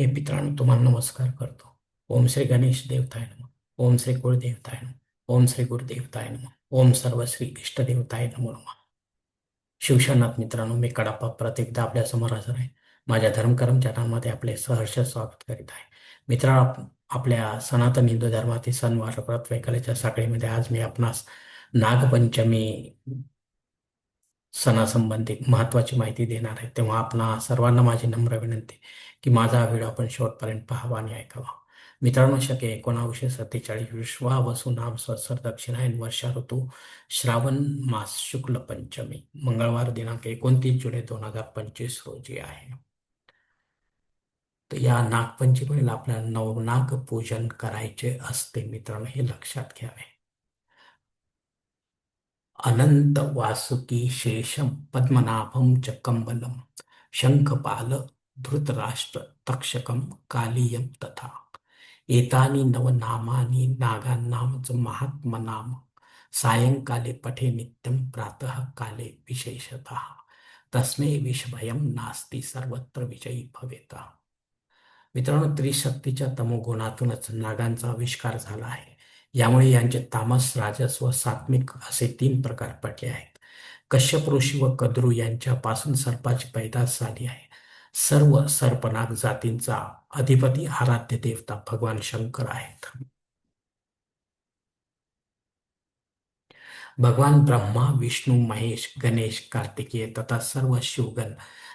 हे मित्रांनो तुम्हाला नमस्कार करतो. ओम श्री गणेश देवताय नम. ओम श्री कुळदेवताय नम. ओम श्री गुरुदेवताय नम. ओम सर्व श्री इष्टदेवताय नमो नम. शिवशनाथ मित्रांनो मी कडापा प्रत्येकदा आपल्यासमोर हजर आहे. माझ्या धर्मकर्म चॅनलमध्ये आपले सहर्ष स्वागत करीत आहे. मित्रांनो आपल्या सनातन हिंदू धर्मातील सणवार व्रत वैकल्याच्या साखळीमध्ये आज मी आपणास नागपंचमी सणासंबंधी महत्वाची माहिती देणार आहे. तेव्हा आपणा सर्वांना माझी नम्र विनंती की माझा हा व्हिडिओ आपण शेवटपर्यंत पाहावा आणि ऐकावा. मित्रांनो शके एकोणावीसशे सत्तेचाळीस विश्वा वसु नाम संवत्सर दक्षिणायन वर्षा ऋतू श्रावण मास शुक्ल पंचमी मंगळवार दिनांक एकोणतीस जुलै दोन हजार पंचवीस रोजी आहे. तर या नागपंचमीला आपल्याला नवनाग पूजन करायचे असते मित्रांनो हे लक्षात घ्यावे. अनंत वासुकी शेषम पद्मनाभम च कंबलम शंखपाल धृतराष्ट्र तक्षकम कालियम तथा। एतानी नवनामानी नागांनामच च महात्मनाम सायंकाले पठे नित्यम प्रातः काले विशेषतः। तस्मे विषभयम नास्ती सर्वत्र विजयी भवेता। मित्रांनो त्रिशक्तीच्या तमोगुणातूनच नागांचा आविष्कार झाला आहे. यामुळे यांचे तामस राजस्व सात्मिक असे तीन प्रकार पडले आहेत. कश्यप ऋषी व कद्रू यांच्यापासून सर्पाची पैदास झाली आहे. सर्व सर्पनाग जातींचा अधिपती आराध्य देवता भगवान शंकर आहेत. भगवान ब्रह्मा विष्णू महेश गणेश कार्तिकेय तथा सर्व शिवगण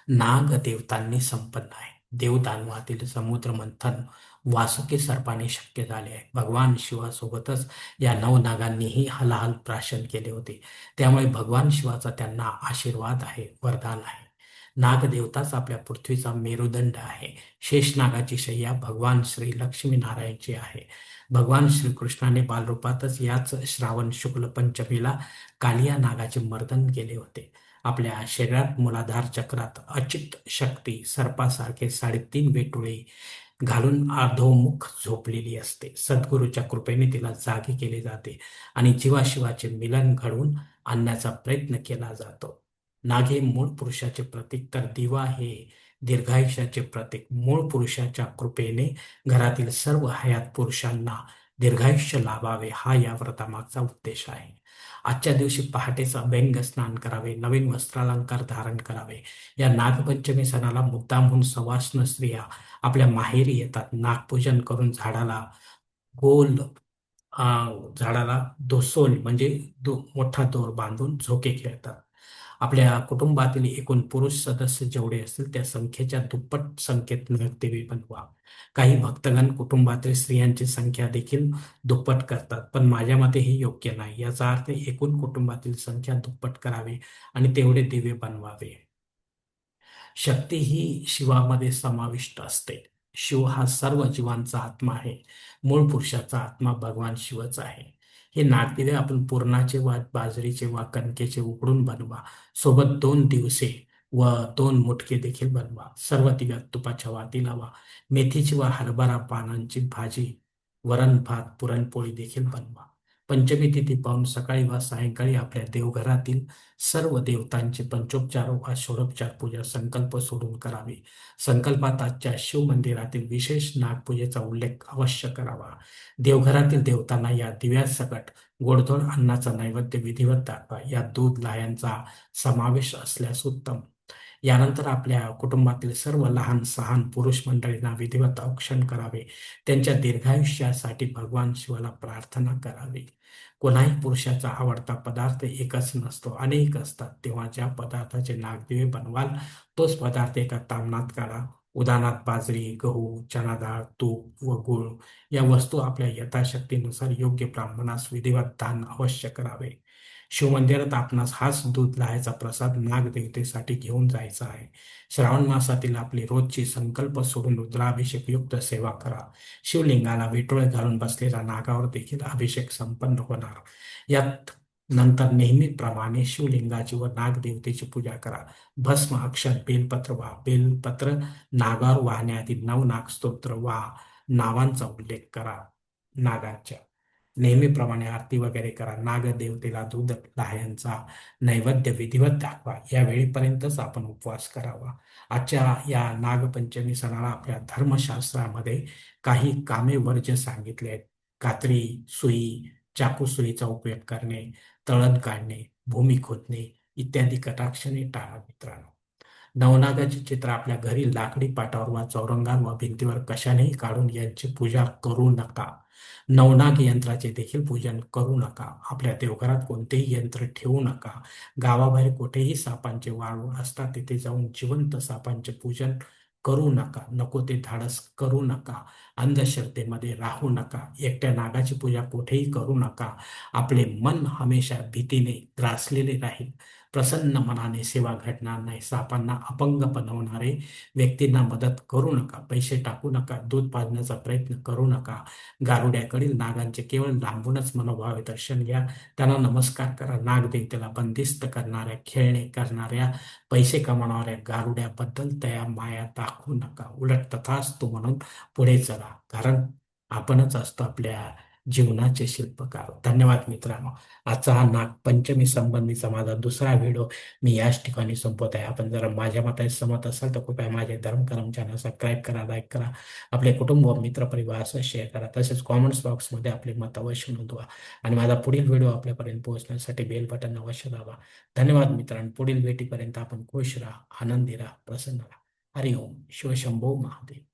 नाग देवतांनी संपन्न आहे देवदानवातील समुद्र मंथन वासुकी सर्पाने शक्य झाले आहे. भगवान शिवासोबतच या नऊ नागांनीही हलाहल प्राशन केले होते. त्यामुळे भगवान शिवाचा त्यांना आशीर्वाद आहे वरदान आहे. नागदेवताच आपल्या पृथ्वीचा मेरुदंड आहे. शेषनागाची शय्या भगवान श्री लक्ष्मीनारायणची आहे. भगवान श्रीकृष्णाने बालरूपातच याच श्रावण शुक्ल पंचमीला कालिया नागाचे मर्दन केले होते. आपल्या शरीरात मुलाधार चक्रात अचित शक्ती सर्पासारखे साडेतीन वेटुळे घालून अर्धोमुख झोपलेली असते. सद्गुरूच्या कृपेने तिला जागी केले जाते आणि जीवाशिवाचे मिलन घडवून आणण्याचा प्रयत्न केला जातो. नाग हे मूळ पुरुषाचे प्रतीक तर दिवा हे. दीर्घायुष्याचे प्रतीक मूळ पुरुषाच्या कृपेने घरातील सर्व हयात पुरुषांना दीर्घायुष्य लाभावे हा या व्रतामागचा उद्देश आहे. आजच्या दिवशी पहाटेच अभ्यंग स्नान करावे नवीन वस्त्रालंकार धारण करावे. या नागपंचमी सणाला मुद्दामहून सवासण स्त्रिया आपल्या माहेरी येतात. नागपूजन करून झाडाला गोल झाडाला दोसोल म्हणजे दो मोठा दोर बांधून झोके खेळतात. आपल्या कुटुंबातील एकूण पुरुष सदस्य जेवढे असतील त्या संख्येच्या दुप्पट संख्येत देवी बनवा काही भक्तगण कुटुंबातील स्त्रियांची संख्या देखील दुप्पट करतात पण माझ्या मते हे योग्य नाही. याचा अर्थ एकूण कुटुंबातील संख्या दुप्पट करावी आणि तेवढे दिवे बनवावे. शक्ती ही शिवामध्ये समाविष्ट असते. शिव हा सर्व जीवांचा आत्मा आहे. मूळ पुरुषाचा आत्मा भगवान शिवच आहे. हे नागदिवे आपण पुरणाचे वा बाजरीचे वा कणकेचे उकडून बनवा. सोबत दोन दिवसे व दोन मुटके देखील बनवा. सर्व दिव्यात तुपाच्या वाती लावा. मेथीची व हरभरा पानांची भाजी वरण भात पुरणपोळी देखील बनवा. पंचमी तिथी पाहून सकाळी वा सायंकाळी आपल्या देवघरातील सर्व देवतांचे पंचोपचार वा षोडोपचार पूजा संकल्प सोडून करावी. संकल्पात आजच्या शिव मंदिरातील विशेष नागपूजेचा उल्लेख अवश्य करावा. देवघरातील देवतांना या दिव्यासकट गोडधोड अन्नाचा नैवेद्य विधिवत दाखवा या दूध लायांचा समावेश असल्यास उत्तम. यानंतर आपल्या कुटुंबातील सर्व लहान सहान पुरुष मंडळींना विधिवत औक्षण करावे. त्यांच्या दीर्घायुष्यासाठी भगवान शिवाला प्रार्थना करावी. कोणाही पुरुषाचा आवडता पदार्थ एकच नसतो अनेक असतात. तेव्हा ज्या पदार्थाचे नागदिवे बनवाल तोच पदार्थ एका तामणात काढा. उदाहरणात बाजरी गहू चना डाळ तूप व गुळ या वस्तू आपल्या यथाशक्तीनुसार योग्य ब्राह्मणास विधिवत दान अवश्य करावे. शिवमंदिरात आपणास हाच दूध लाहायचा प्रसाद नागदेवतेसाठी घेऊन जायचा आहे. श्रावण मासातील आपली रोजची संकल्प सोडून रुद्राभिषेक युक्त सेवा करा. शिवलिंगाला विटोळे घालून बसलेल्या नागावर देखील अभिषेक संपन्न होणार. यात नंतर नेहमीप्रमाणे शिवलिंगाची व नागदेवतेची पूजा करा. भस्म अक्षर बेलपत्र वा बेलपत्र नागावर वाहण्याआधी नवनाग स्तोत्र वा नावांचा उल्लेख करा. नागांच्या नेहमीप्रमाणे आरती वगैरे करा. नागदेवतेला दूध लाह्यांचा नैवेद्य विधिवत दाखवा. या वेळीपर्यंतच आपण उपवास करावा. आजच्या या नागपंचमी सणाला आपल्या धर्मशास्त्रामध्ये काही कामे वर्ज्य सांगितले आहेत. कात्री सुई चाकू सुईचा उपयोग करणे तळण काढणे भूमी खोदणे इत्यादी कटाक्षणे टाळा मित्रांनो. नवनागाचे चित्र आपल्या घरी लाकडी पाटावर वा चौरंगांवर भिंतीवर कशानेही काढून यांची पूजा करू नका. नवनाग यंत्राचे देखील पूजन करू नका. आपल्या देवघरात कोणतेही यंत्र ठेवू नका. गावाबाहेर कुठेही सापांचे वाळू असतात तिथे जाऊन जिवंत सापांचे पूजन करू नका. नको ते धाडस करू नका. अंधश्रद्धेमध्ये राहू नका. एकट्या नागाची पूजा कुठेही करू नका. आपले मन हमेशा भीतीने ग्रासलेले राहील. प्रसन्न मनाने सेवा घडणार नाही. सापांना अपंग बनवणारे व्यक्तींना मदत करू नका. पैसे टाकू नका. दूध पाजण्याचा प्रयत्न करू नका. गारुड्याकडील नागांचे केवळ लांबूनच मनोभावे दर्शन घ्या. त्यांना नमस्कार करा. नागदेवतेला बंदिस्त करणाऱ्या खेळणे करणाऱ्या पैसे कमावणाऱ्या गारुड्याबद्दल त्या माया दाखवू नका. उलट तथाच तो म्हणून पुढे चला. कारण आपणच असतो आपल्या जीवनाचे शिल्पकार. धन्यवाद मित्रांनो. आजचा हा नागपंचमी संबंधीचा माझा दुसरा व्हिडिओ मी याच ठिकाणी संपवत आहे. आपण जर माझ्या मताशी सहमत असाल तर कृपया माझे धर्मकरम चॅनल सबस्क्राईब करा लाईक करा. आपले कुटुंब मित्र परिवार असं शेअर करा. तसेच कॉमेंट्स बॉक्समध्ये आपले मत अवश्य नोंदवा. आणि माझा पुढील व्हिडिओ आपल्यापर्यंत पोहोचण्यासाठी बेल बटन अवश्य दाबा. धन्यवाद मित्रांनो. पुढील भेटीपर्यंत आपण खुश राहा आनंदी राहा प्रसन्न राहा. हरिओम. शिवशंभो महादेव.